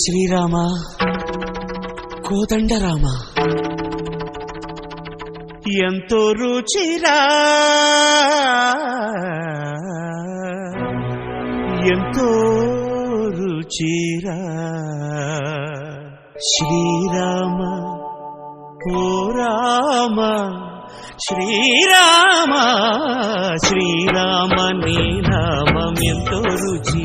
శ్రీరామ? కోదండ రామ ఎంతో రుచిరా ఎంతో రుచిరా శ్రీరామ ఓ రామ శ్రీరామ శ్రీరామ నీ నామం ఎంతో రుచి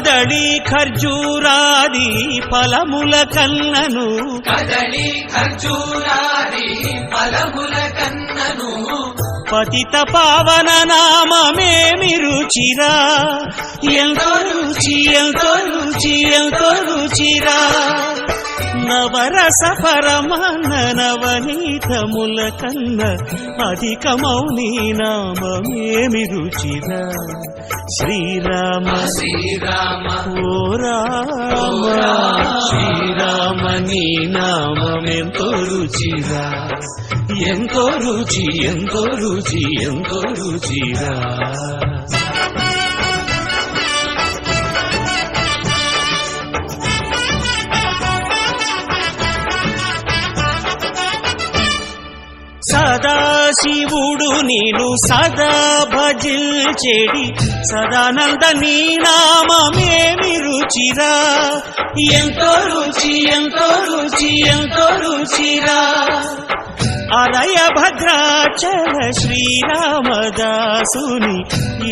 కదళి ఖర్జూరాది ఫలముల కన్నను. కదలి ఖర్జూరాది ఫలముల కన్నను. పతిత పావన నామమేమి రుచిరా ఎంతో రుచి ఎంతో రుచి ఎంతో రుచిరా. నవరస పరమాన్న నవనీతముల కన్న అధికమౌని నామమేమి రుచిరా శ్రీరామ శ్రీరామ ఓ రామ శ్రీరామ నీ నామమెంతో రుచిరా. ఎంతో రుచి ఎంతో రుచి ఎంతో రుచిరా. సదాశివుడు నీను సదా భజించేడి సదానంద నీ నామమేమి రుచిరా ఎంతో రుచి ఎంతో రుచి ఎంతో రుచిరా. అలయ భద్రాచల శ్రీరామదాసుని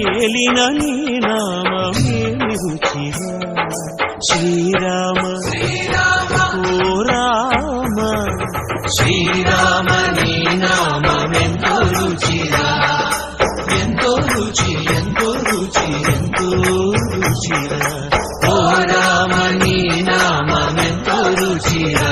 ఏలిన నీ నామమేమి రుచిరా శ్రీరామ శ్రీరామ. రుచిరా